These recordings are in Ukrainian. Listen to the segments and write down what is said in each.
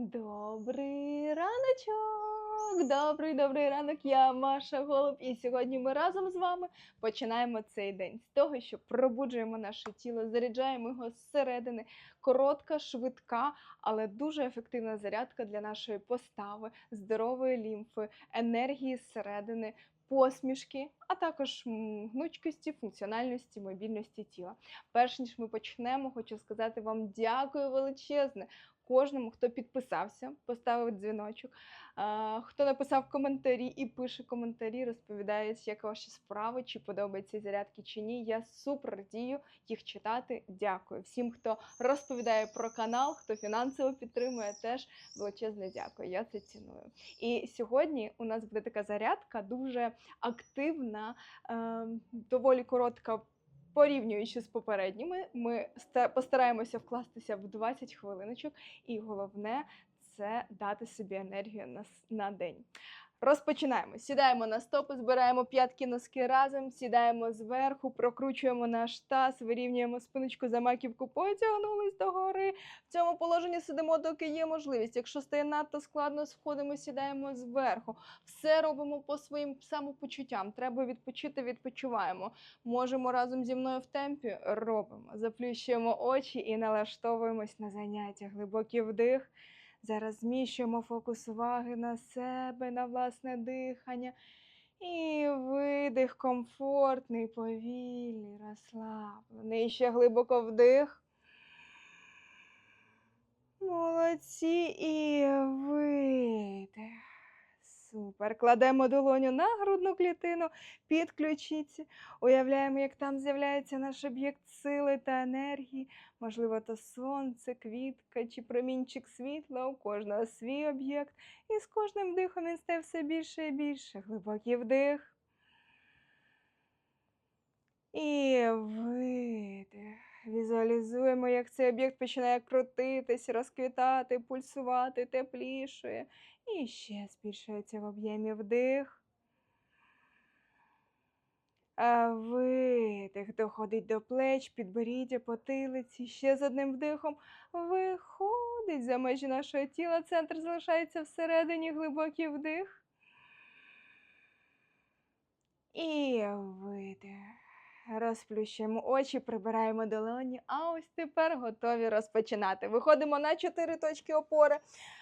Добрий раночок! Добрий добрий ранок. Я Маша Голуб, і сьогодні ми разом з вами починаємо цей день з того, що пробуджуємо наше тіло, заряджаємо його зсередини. Коротка, швидка, але дуже ефективна зарядка для нашої постави, здорової лімфи, енергії зсередини. Посмішки, а також гнучкості, функціональності, мобільності тіла. Перш ніж ми почнемо, хочу сказати вам дякую величезне кожному, хто підписався, поставив дзвіночок, хто написав коментарі і пише коментарі, розповідає, як ваші справи, чи подобаються зарядки чи ні. Я супер радію їх читати. Дякую всім, хто розповідає про канал, хто фінансово підтримує, теж величезне дякую. Я це ціную. І сьогодні у нас буде така зарядка, дуже активна, доволі коротка. Порівнюючи з попередніми, ми ста- постараємося вкластися в 20 хвилиночок, і головне це дати собі енергію на, на день. Розпочинаємо. Сідаємо на стопи, збираємо п'ятки носки разом, сідаємо зверху, прокручуємо наш таз, вирівнюємо спиночку за маківку, потягнулись догори. В цьому положенні сидимо, доки є можливість. Якщо стає надто складно, сходимо, сідаємо зверху. Все робимо по своїм самопочуттям. Треба відпочити, відпочиваємо. Можемо разом зі мною в темпі робимо. Заплющуємо очі і налаштовуємось на заняття. Глибокий вдих. Зараз зміщуємо фокус уваги на себе, на власне дихання. І видих комфортний, повільний, розслаблений. Ще глибоко вдих. Молодці і видих. Супер. Кладемо долоню на грудну клітину під ключиці. Уявляємо, як там з'являється наш об'єкт сили та енергії. Можливо, то сонце, квітка чи промінчик світла, у кожного свій об'єкт. І з кожним вдихом він стає все більше і більше. Глибокий вдих. І видих. Візуалізуємо, як цей об'єкт починає крутитись, розквітати, пульсувати, теплішує. І ще збільшується в об'ємі вдих. А видих доходить до плеч, підборіддя, потилиці. Ще з одним вдихом виходить за межі нашого тіла. Центр залишається всередині, глибокий вдих. І видих. Розплющуємо очі, прибираємо долоні. А ось тепер готові розпочинати. Виходимо на чотири точки опори.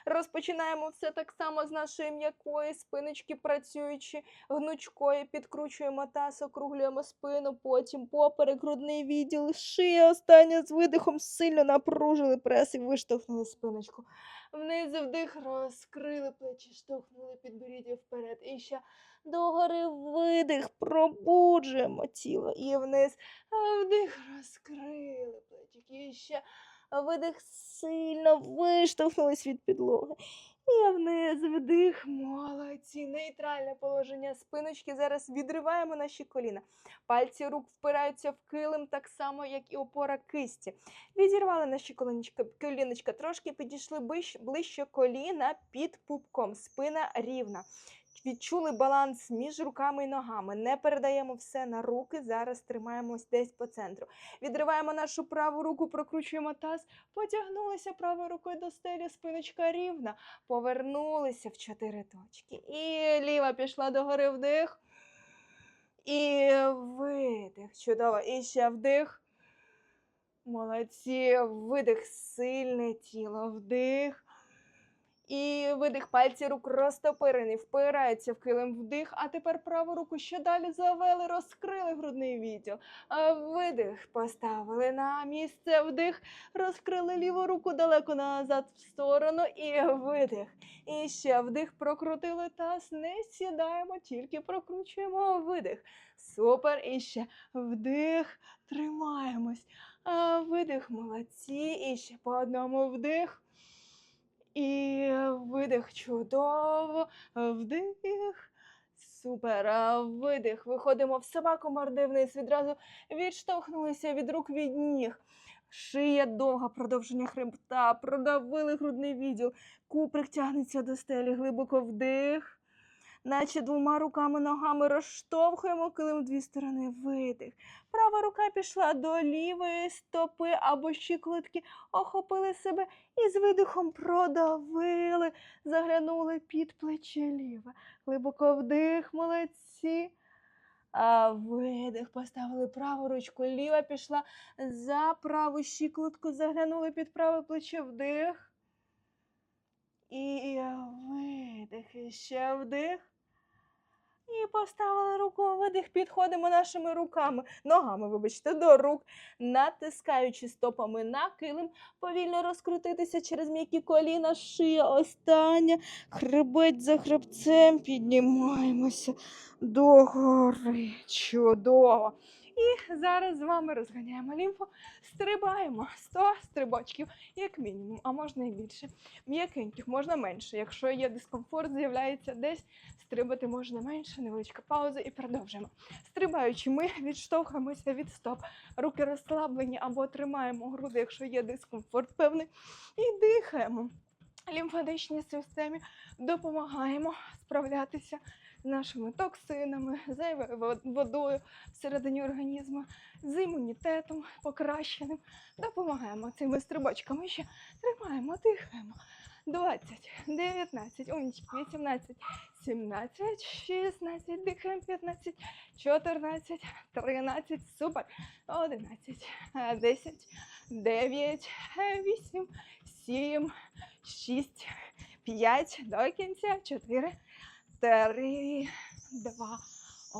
Розпочинаємо все так само з нашої м'якої спиночки, працюючи гнучкою, підкручуємо таз, округлюємо спину, потім поперек, грудний відділ, шия. Остання з видихом сильно напружили прес і виштовхнули спиночку. Вниз вдих, розкрили плечі, штовхнули підборіддя вперед. І ще догори видих, пробуджуємо тіло і вниз. Вдих, розкрили плечики. Ще видих сильно виштовхнулись від підлоги. І вниз вдих, молодці. Нейтральне положення спиночки. Зараз відриваємо наші коліна. Пальці рук впираються в килим так само, як і опора кисті. Відірвали наші коліночка, коліночка трошки, підійшли ближче коліна під пупком. Спина рівна. Відчули баланс між руками і ногами. Не передаємо все на руки. Зараз тримаємось десь по центру. Відриваємо нашу праву руку, прокручуємо таз, потягнулися правою рукою до стелі, спиночка рівна. Повернулися в чотири точки. І ліва пішла догори вдих. І видих. Чудово. І ще вдих. Молодці. Видих. Сильне тіло. Вдих. І видих пальці рук розтопирені, впираються в килим вдих. А тепер праву руку ще далі завели, розкрили грудний відділ. Видих поставили на місце вдих, розкрили ліву руку далеко назад в сторону і видих. І ще вдих, прокрутили таз, не сідаємо, тільки прокручуємо видих. Супер. І ще вдих, тримаємось. Видих, молодці. І ще по одному вдих. І видих чудово. Вдих. Супер. Видих. Виходимо в собаку морди. Відразу відштовхнулися від рук від ніг. Шия довга, продовження хребта, продавили грудний відділ. Куприк тягнеться до стелі. Глибоко вдих. Наче двома руками ногами розштовхуємо килим дві сторони. Видих. Права рука пішла до лівої стопи або щиколотки, охопили себе і з видихом продавили, заглянули під плече ліве. Глибоко вдих, молодці. А видих, поставили праву ручку, ліва пішла за праву щиколотку, заглянули під праве плече, вдих. І видих, і ще вдих. І поставили руку, видих, підходимо нашими руками, ногами, вибачте, до рук, натискаючи стопами на килим, повільно розкрутитися через м'які коліна, шия остання, хребет за хребцем, піднімаємося догори. Чудово. І зараз з вами розганяємо лімфу, стрибаємо 100 стрибочків, як мінімум, а можна і більше. М'якеньких можна менше. Якщо є дискомфорт, з'являється десь, стрибати можна менше, невеличка пауза і продовжуємо. Стрибаючи, ми відштовхуємося від стоп, руки розслаблені або тримаємо груди, якщо є дискомфорт певний, і дихаємо. Лімфатичній системі допомагаємо справлятися нашими токсинами, зайвою водою всередині організму, з імунітетом покращеним. Допомагаємо цими стрибочками ще тримаємо, дихаємо. 20, 19, умнички, 18, 17, 16, дихаємо, 15, 14, 13, супер, 11, е, 10, 9, 8, 7, 6, 5, до кінця, 4, 3, 2,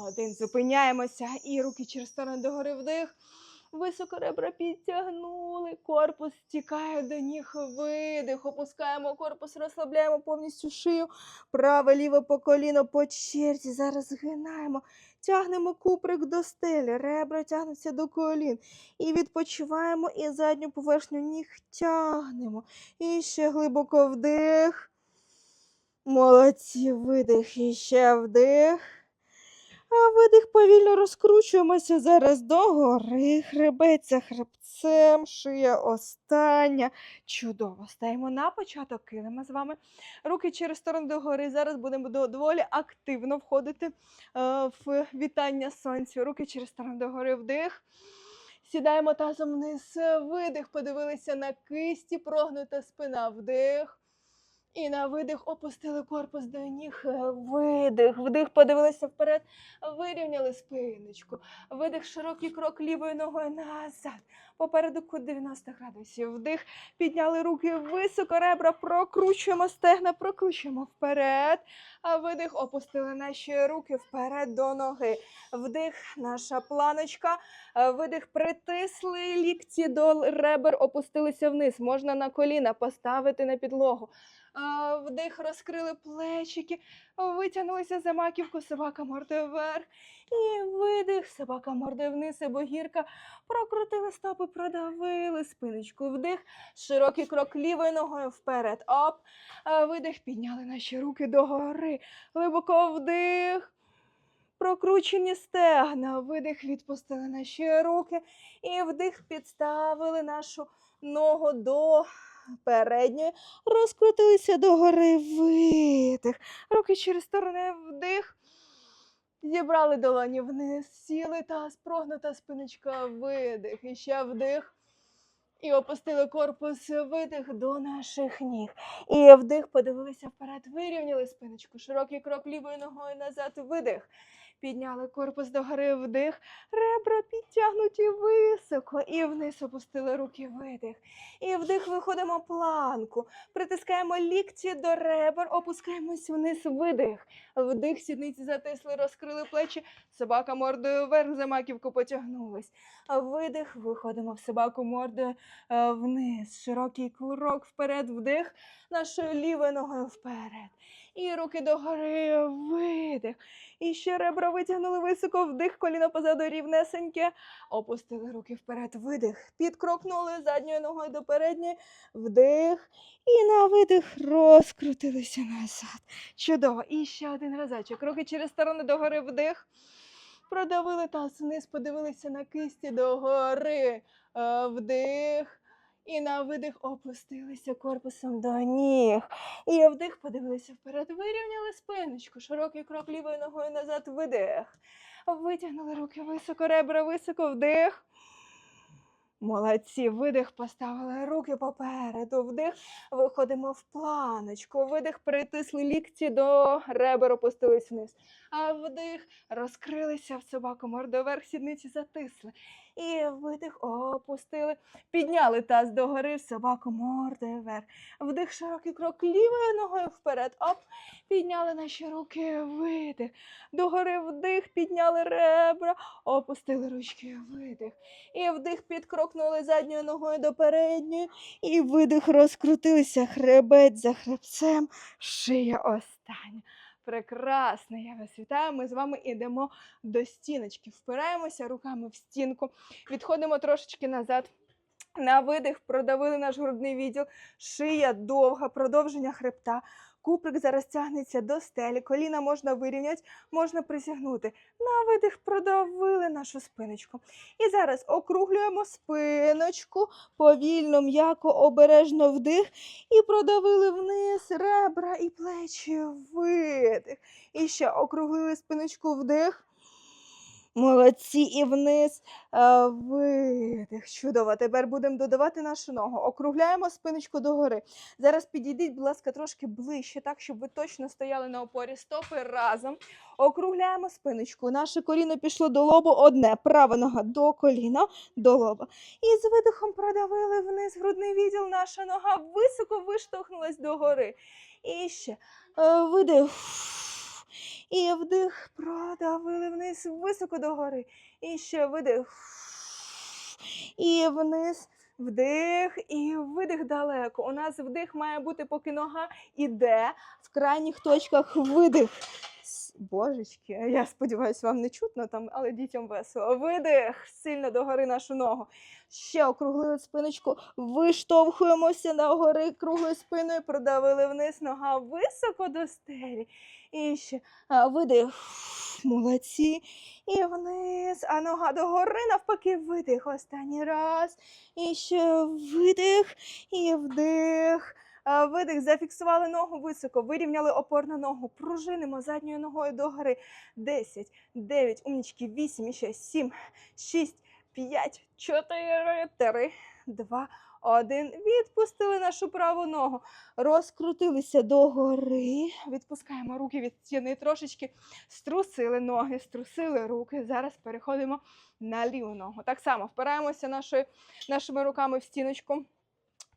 1. Зупиняємося і руки через сторону догори вдих. Високо ребра підтягнули, корпус стікає до ніг, видих, опускаємо корпус, розслабляємо повністю шию, праве, ліве по коліно по черзі. Зараз згинаємо, тягнемо куприк до стелі, ребра тягнуться до колін. І відпочиваємо, і задню поверхню ніг тягнемо. І ще глибоко вдих. Молодці, видих, і ще вдих. А видих повільно розкручуємося зараз догори, хребет за хребцем, шия остання. Чудово. Стаємо на початок килима з вами. Руки через сторону догори. Зараз будемо доволі активно входити е, в вітання сонцю. Руки через сторону догори вдих. Сідаємо тазом вниз, видих, подивилися на кисті, прогнута спина, вдих. І на видих опустили корпус до ніг. е, Видих, вдих, подивилися вперед, вирівняли спиночку. Видих, широкий крок лівою ногою назад. Попереду кут 90 градусів. Вдих, підняли руки високо, ребра, прокручуємо стегна, прокручуємо вперед. А видих, опустили наші руки вперед до ноги. Вдих, наша планочка. Е, Видих, притисли лікті до ребер, опустилися вниз. Можна на коліна поставити на підлогу. Вдих, розкрили плечики, витягнулися за маківку, собака мордою вверх. І видих, собака мордою вниз, або гірка. Прокрутили стопи, продавили спиночку. Вдих, широкий крок лівою ногою вперед. Оп. Видих, підняли наші руки догори. Глибоко вдих. Прокручені стегна, видих, відпустили наші руки і вдих підставили нашу ногу до передньої, розкрутилися догори, видих. Руки через сторони вдих. Зібрали долоні вниз, сіли та спрогнута спиночка, видих. І ще вдих. І опустили корпус, видих до наших ніг. І вдих, подивилися вперед, вирівняли спиночку. Широкий крок лівою ногою назад, видих. Підняли корпус догори, вдих, ребра підтягнуті високо. І вниз опустили руки, видих. І вдих, виходимо планку. Притискаємо лікті до ребер, опускаємось вниз, видих. Вдих, сідниці затисли, розкрили плечі, собака мордою вверх, за маківку потягнулась. Видих, виходимо в собаку мордою е, вниз. Широкий крок вперед, вдих, нашою лівою ногою вперед. І руки догори, видих. І ще ребра витягнули високо, вдих, коліно позаду рівнесеньке. Опустили руки вперед, видих. Підкрокнули задньою ногою до передньої, вдих. І на видих розкрутилися назад. Чудово. І ще один разочок. Руки через сторони догори, вдих. Продавили таз вниз, подивилися на кисті догори. Е, Вдих. І на видих опустилися корпусом до ніг. І вдих, подивилися вперед, вирівняли спиночку. Широкий крок лівою ногою назад, видих. Витягнули руки високо, ребра високо, вдих. Молодці, видих, поставили руки попереду, вдих, виходимо в планочку, видих, притисли лікті до ребер, опустились вниз. А вдих, розкрилися в собаку, мордоверх, сідниці затисли. І видих, опустили, підняли таз догори, в собаку мордою вверх. Вдих, широкий крок лівою ногою вперед. Оп, підняли наші руки, видих. Догори вдих, підняли ребра, опустили ручки, видих. І вдих підкрокнули задньою ногою до передньої. І видих розкрутилися хребець за хребцем, шия остання. Прекрасно, я вас вітаю. Ми з вами йдемо до стіночки. Впираємося руками в стінку, відходимо трошечки назад. На видих продавили наш грудний відділ, шия довга, продовження хребта. Куприк зараз тягнеться до стелі, коліна можна вирівняти, можна присягнути. На видих продавили нашу спиночку. І зараз округлюємо спиночку, повільно, м'яко, обережно вдих і продавили вниз ребра і плечі, видих. І ще округлили спиночку вдих. Молодці, і вниз е, видих. Чудово. Тепер будемо додавати нашу ногу. Округляємо спиночку догори. Зараз підійдіть, будь ласка, трошки ближче, так, щоб ви точно стояли на опорі. Стопи разом. Округляємо спиночку. Наше коліно пішло до лобу одне. Права нога до коліна, до лоба. І з видихом продавили вниз грудний відділ. Наша нога високо виштовхнулась догори. І ще е, видих. І вдих, продавили вниз високо догори. І ще видих. І вниз. Вдих і видих далеко. У нас вдих має бути, поки нога іде. В крайніх точках видих. Божечки, я сподіваюся, вам не чутно там, але дітям весело. Видих сильно догори нашу ногу. Ще округлили спиночку, виштовхуємося догори круглою спиною, продавили вниз, нога високо до стелі. І ще видих. Молодці. І вниз. А нога догори навпаки видих. Останній раз. І ще видих. І вдих. А, Видих, зафіксували ногу високо, вирівняли опорну ногу, пружинимо задньою ногою догори. 10, 9, умнічки, 8, і ще 7, 6, 5, 4, 3, 2, 1. Відпустили нашу праву ногу. Розкрутилися догори. Відпускаємо руки від стіни трошечки. Струсили ноги, струсили руки. Зараз переходимо на ліву ногу. Так само впираємося нашою, нашими руками в стіночку.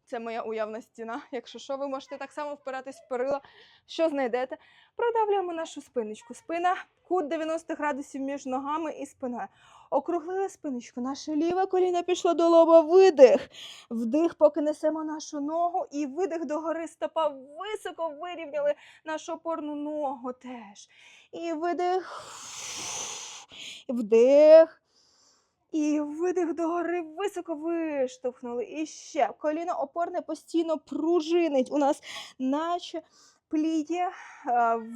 Це моя уявна стіна. Якщо що, ви можете так само впиратись в перила, що знайдете. Продавлюємо нашу спиночку. Спина, кут 90 градусів між ногами і спиною. Округлили спиночку. Наше ліве коліно пішло до лоба. Видих. Вдих, поки несемо нашу ногу. І видих догори стопа. Високо вирівняли нашу опорну ногу теж. І видих. Вдих. І видих догори високо виштовхнули. І ще коліно опорне постійно пружинить. У нас наче пліє,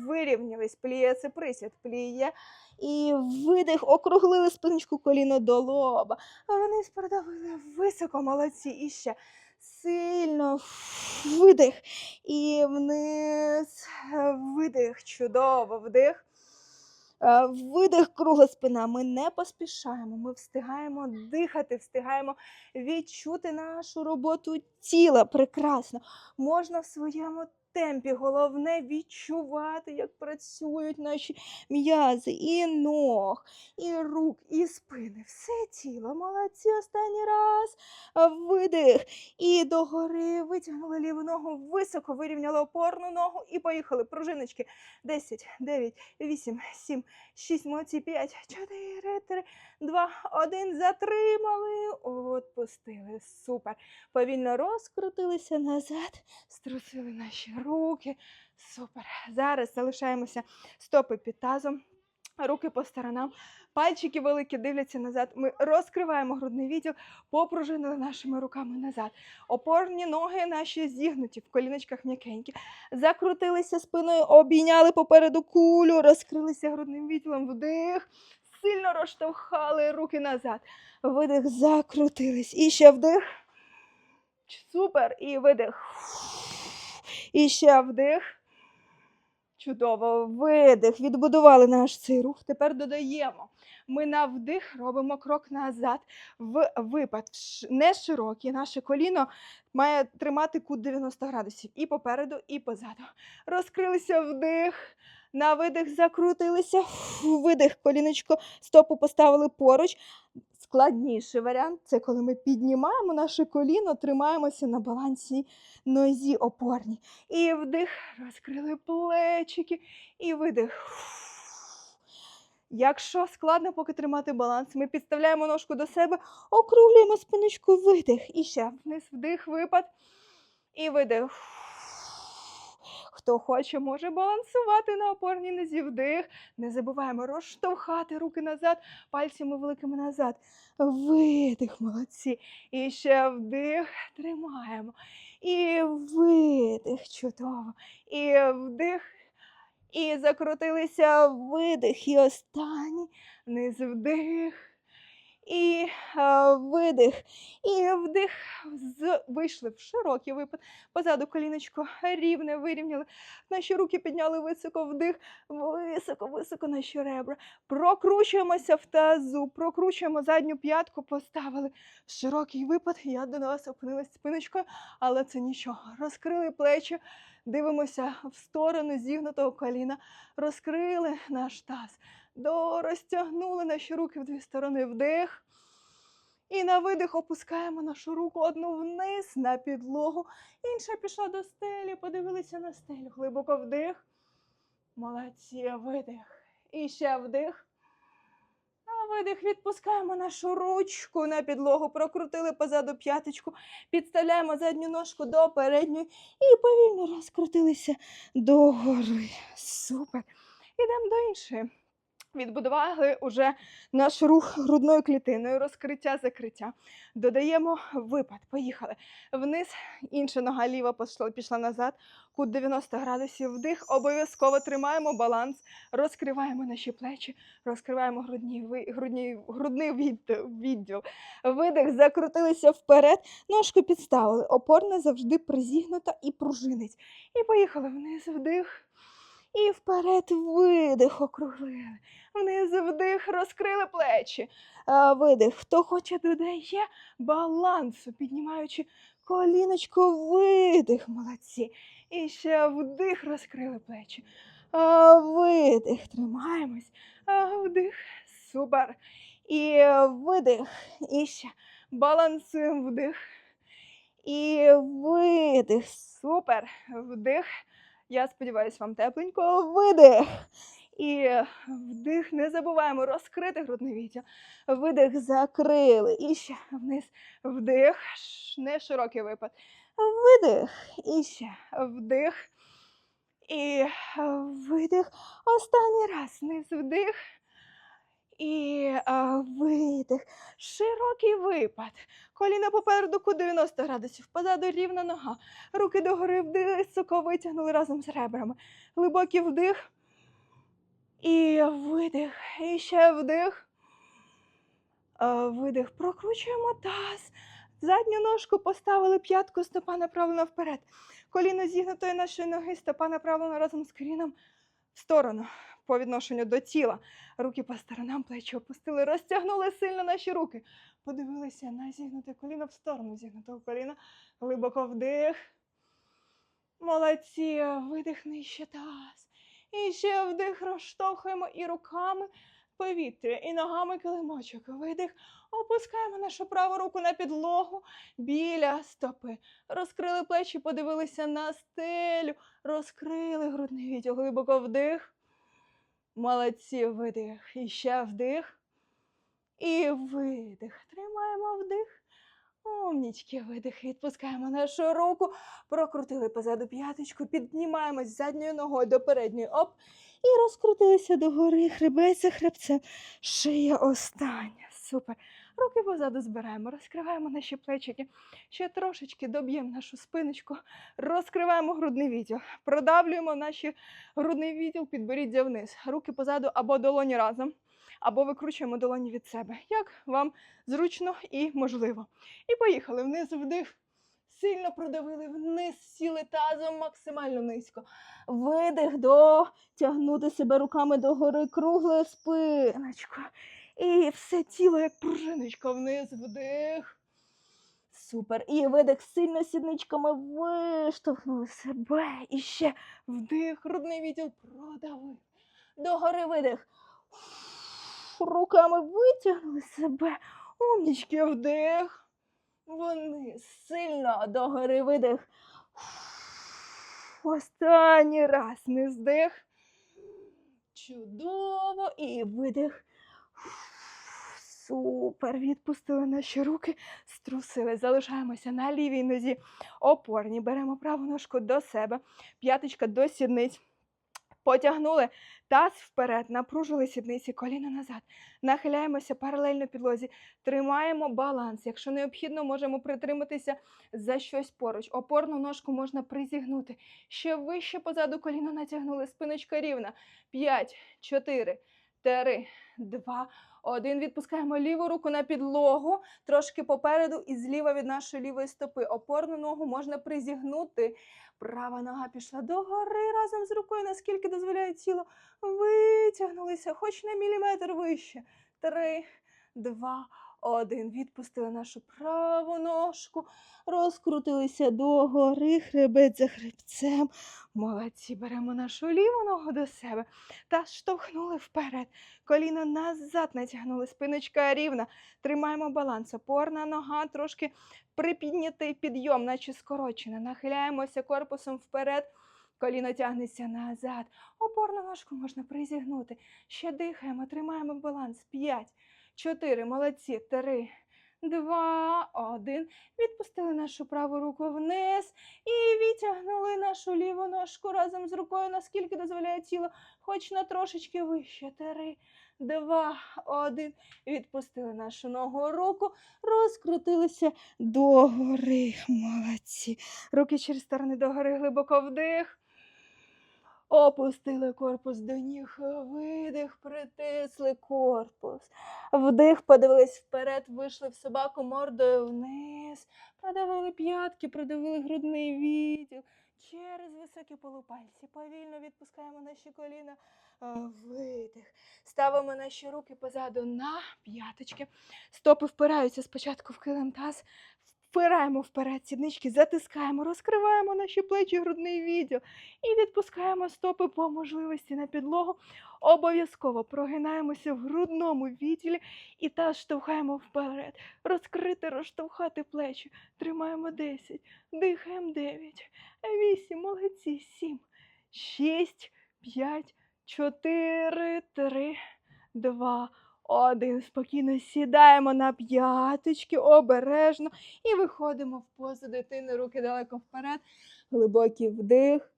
вирівнялись. Пліє це присід, пліє. І видих, округлили спиночку коліно до лоба. А вниз продавили високо, молодці. І ще сильно видих. І вниз видих. Чудово, вдих. Е, Видих кругла спина. Ми не поспішаємо. Ми встигаємо дихати, встигаємо відчути нашу роботу тіла. Прекрасно. Можна в своєму темпі. Головне відчувати, як працюють наші м'язи і ног, і рук, і спини. Все тіло. Молодці. Останній раз. Видих. І догори витягнули ліву ногу, високо вирівняли опорну ногу і поїхали. Пружиночки. 10, 9, 8, 7, 6, молодці, 5, 4, 3, 2, 1. Затримали. Отпустили. Супер. Повільно розкрутилися назад, струсили наші руки. Супер. Зараз залишаємося стопи під тазом. Руки по сторонам, пальчики великі дивляться назад. Ми розкриваємо грудний відділ, попружинили нашими руками назад. Опорні ноги наші зігнуті, в коліночках м'якенькі. Закрутилися спиною, обійняли попереду кулю, розкрилися грудним відділом, вдих. Сильно розштовхали руки назад. Видих, закрутились. І ще вдих. Супер. І видих. І ще вдих. Чудово. Видих. Відбудували наш цей рух. Тепер додаємо. Ми на вдих робимо крок назад в випад. Не широкий. Наше коліно має тримати кут 90 градусів. І попереду, і позаду. Розкрилися вдих. На видих закрутилися. Видих. Коліночко, стопу поставили поруч. Складніший варіант це коли ми піднімаємо наше коліно, тримаємося на балансі нозі опорній. І вдих, розкрили плечики, і видих. Якщо складно поки тримати баланс, ми підставляємо ножку до себе, округлюємо спиночку, видих. І ще вниз, вдих, випад. І видих. Хто хоче, може балансувати на опорній нозі вдих. Не забуваємо розштовхати руки назад, пальцями великими назад. Видих, молодці. І ще вдих, тримаємо. І видих, чудово. І вдих. І закрутилися видих. І останній. Вниз вдих. І е, видих. І вдих. Вийшли в широкий випад. Позаду коліночко рівне вирівняли. Наші руки підняли високо вдих, високо, високо наші ребра. Прокручуємося в тазу, прокручуємо задню п'ятку, поставили широкий випад. Я до вас опинилась спиночкою, але це нічого. Розкрили плечі, дивимося в сторону зігнутого коліна, розкрили наш таз, до розтягнули наші руки в дві сторони вдих. І на видих опускаємо нашу руку одну вниз на підлогу, інша пішла до стелі, подивилися на стелю. Глибоко вдих. Молодці, видих. І ще вдих. А видих, відпускаємо нашу ручку на підлогу, прокрутили позаду п'яточку, підставляємо задню ножку до передньої і повільно розкрутилися догори. Супер. Ідемо до іншої. Відбудували уже наш рух грудною клітиною, розкриття, закриття. Додаємо випад. Поїхали. Вниз, інша нога ліва пішла, пішла назад, кут 90 градусів. Вдих. Обов'язково тримаємо баланс, розкриваємо наші плечі, розкриваємо грудні, грудні, грудний відділ. Видих, закрутилися вперед, ножку підставили. Опорна завжди призігнута і пружинить. І поїхали вниз, вдих. І вперед видих округлили. Вниз вдих, розкрили плечі. А, видих. Хто хоче, додає балансу, піднімаючи коліночко, видих, молодці. І ще вдих, розкрили плечі. А, видих, тримаємось. А, вдих, супер. І видих. І ще балансуємо вдих. І видих. Супер. Вдих. Я сподіваюся, вам тепленько. Видих. І вдих. Не забуваємо розкрити грудне відділ. Видих, закрили. І ще вниз. Вдих. Не широкий випад. Видих. І ще вдих. І видих. Останній раз. Вниз вдих. І е, видих. Широкий випад. Коліна попереду кут 90 градусів. Позаду рівна нога. Руки догори високо витягнули разом з ребрами. Глибокий вдих. І видих. І ще вдих. Е, Видих. Прокручуємо таз. Задню ножку поставили п'ятку, стопа направлена вперед. Коліно зігнутої нашої ноги, стопа направлена разом з коліном в сторону по відношенню до тіла. Руки по сторонам, плечі опустили, розтягнули сильно наші руки. Подивилися на зігнуте коліно в сторону зігнутого коліна. Глибоко вдих. Молодці, видих нижче таз. І ще вдих розштовхуємо і руками повітря, і ногами килимочок. Видих. Опускаємо нашу праву руку на підлогу біля стопи. Розкрили плечі, подивилися на стелю, розкрили грудний відділ. Глибоко вдих. Молодці, видих. І ще вдих. І видих. Тримаємо вдих. Умнічки, видих. Відпускаємо нашу руку. Прокрутили позаду п'яточку, піднімаємось задньою ногою до передньої. Оп. І розкрутилися догори, хребеться, хребцем. Шия остання. Супер. Руки позаду збираємо, розкриваємо наші плечики. Ще трошечки доб'ємо нашу спиночку, розкриваємо грудний відділ, продавлюємо наші грудний відділ, підборіддя вниз. Руки позаду або долоні разом, або викручуємо долоні від себе. Як вам зручно і можливо. І поїхали вниз вдих. сильно продавили вниз, сіли тазом максимально низько. Видих, дотягнути себе руками догори, круглою спиночкою. І все тіло, як пружиночка вниз, вдих. Супер. І видих сильно сідничками виштовхнули себе. І ще вдих, грудний відділ продавив. Догори видих. Руками витягнули себе. Умнічки вдих. Вниз. Сильно догори видих. Останній раз не здих. Чудово. І видих. Супер. Відпустили наші руки, струсили. Залишаємося на лівій нозі. Опорні. Беремо праву ножку до себе, п'яточка до сідниць. Потягнули таз вперед, напружили сідниці, коліна назад. Нахиляємося паралельно підлозі, тримаємо баланс. Якщо необхідно, можемо притриматися за щось поруч. Опорну ножку можна призігнути. Ще вище позаду коліно натягнули. Спиночка рівна. 5, 4, 3, 2, 1. Відпускаємо ліву руку на підлогу, трошки попереду і зліва від нашої лівої стопи. Опорну ногу можна призігнути. Права нога пішла догори разом з рукою, наскільки дозволяє тіло. Витягнулися, хоч на міліметр вище. Три, два, один. Відпустили нашу праву ножку, розкрутилися догори, хребет за хребцем. Молодці, беремо нашу ліву ногу до себе та штовхнули вперед. Коліно назад натягнули, спиночка рівна. Тримаємо баланс. Опорна нога трошки припіднятий підйом, наче скорочена. Нахиляємося корпусом вперед. Коліно тягнеться назад. Опорну ножку можна призігнути. Ще дихаємо, тримаємо баланс. П'ять, чотири, молодці, три, два, один. Відпустили нашу праву руку вниз і відтягнули нашу ліву ножку разом з рукою, наскільки дозволяє тіло, хоч на трошечки вище. Три, два, один. Відпустили нашу ногу руку, розкрутилися догори. Молодці. Руки через сторони догори, глибоко вдих. Опустили корпус до ніг, видих, притисли корпус. Вдих, подивились вперед, вийшли в собаку мордою вниз, продавили п'ятки, продавили грудний відділ. Через високі полупальці повільно відпускаємо наші коліна. Видих. Ставимо наші руки позаду на п'яточки. Стопи впираються спочатку в килим таз. Впираємо вперед сіднички, затискаємо, розкриваємо наші плечі, грудний відділ і відпускаємо стопи по можливості на підлогу. Обов'язково прогинаємося в грудному відділі і таз штовхаємо вперед. Розкрити, розштовхати плечі. Тримаємо 10, дихаємо 9, 8, молодці, 7, 6, 5, 4, 3, 2, один. Спокійно сідаємо на п'яточки, обережно і виходимо в позу дитини, руки далеко вперед. Глибокий вдих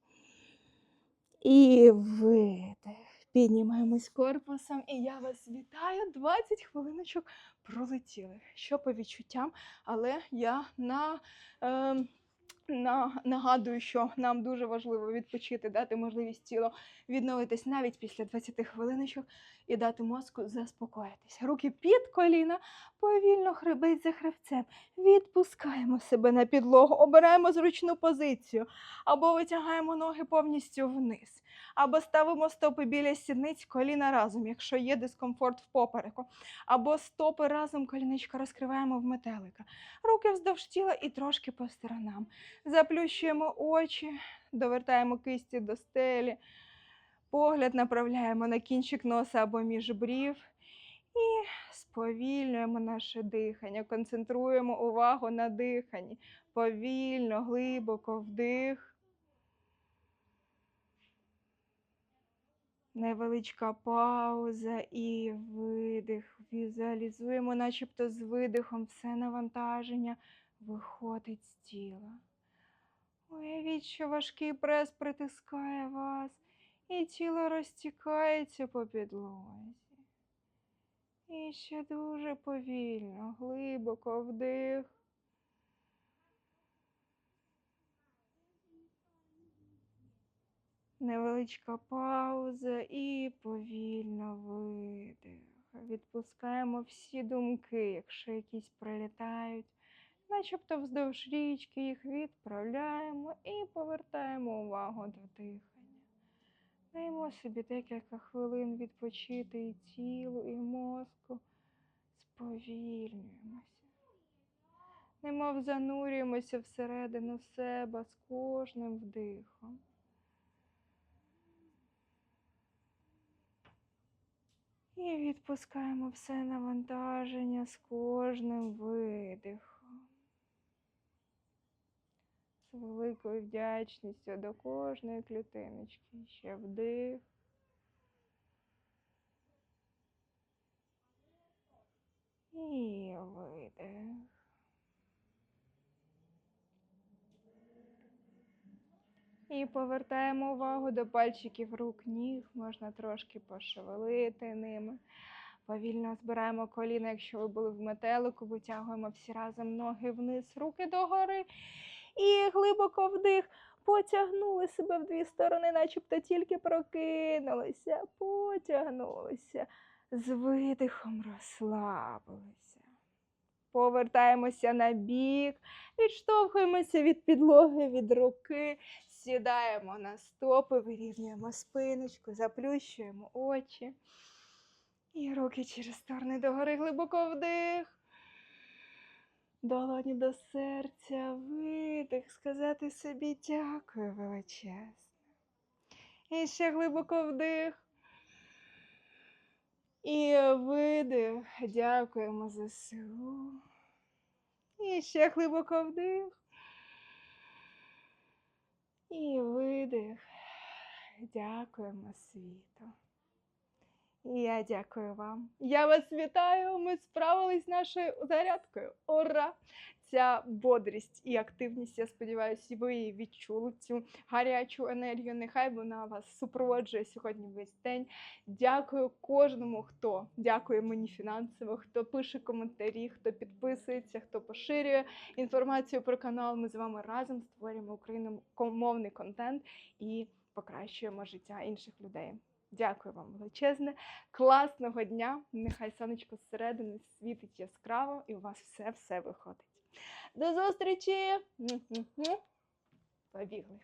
і видих. Піднімаємось корпусом, і я вас вітаю. 20 хвилиночок пролетіли. Що по відчуттям, але я на. на, нагадую, що нам дуже важливо відпочити, дати можливість тілу відновитись навіть після 20 хвилиночок і дати мозку заспокоїтись. Руки під коліна, повільно хребець за хребцем. Відпускаємо себе на підлогу, обираємо зручну позицію, або витягаємо ноги повністю вниз, або ставимо стопи біля сідниць, коліна разом, якщо є дискомфорт в попереку, або стопи разом, колінечка розкриваємо в метелика. Руки вздовж тіла і трошки по сторонам. Заплющуємо очі, довертаємо кисті до стелі, погляд направляємо на кінчик носа або між брів. І сповільнюємо наше дихання, концентруємо увагу на диханні. Повільно, глибоко вдих. Невеличка пауза і видих. Візуалізуємо, начебто з видихом все навантаження виходить з тіла. Уявіть, що важкий прес притискає вас, і тіло розтікається по підлозі. І ще дуже повільно, глибоко вдих. Невеличка пауза і повільно видих. Відпускаємо всі думки, якщо якісь прилітають. начебто вздовж річки їх відправляємо і повертаємо увагу до дихання. Даємо собі декілька хвилин відпочити і тілу, і мозку. Сповільнюємося. Немов занурюємося всередину себе з кожним вдихом. І відпускаємо все навантаження з кожним видихом. З великою вдячністю до кожної клітиночки. Ще вдих. І видих. І повертаємо увагу до пальчиків рук, ніг, можна трошки пошевелити ними. Повільно збираємо коліна, якщо ви були в метелику, витягуємо всі разом ноги вниз, руки догори. І глибоко вдих. Потягнули себе в дві сторони, начебто тільки прокинулися, потягнулися. З видихом розслабилися. Повертаємося на бік, відштовхуємося від підлоги, від руки, сідаємо на стопи, вирівнюємо спиночку, заплющуємо очі. І руки через сторони догори глибоко вдих. Долоні до серця, видих, сказати собі дякую величезне. І ще глибоко вдих. І видих. Дякуємо за силу. І ще глибоко вдих. І видих. Дякуємо світу. Я дякую вам. Я вас вітаю. Ми справились з нашою зарядкою. Ура! Ця бодрість і активність, я сподіваюся, ви відчули цю гарячу енергію. Нехай вона вас супроводжує сьогодні весь день. Дякую кожному, хто дякує мені фінансово, хто пише коментарі, хто підписується, хто поширює інформацію про канал. Ми з вами разом створюємо україномовний контент і покращуємо життя інших людей. Дякую вам величезне, класного дня. Нехай сонечко зсередини світить яскраво і у вас все все виходить. До зустрічі! Побігли.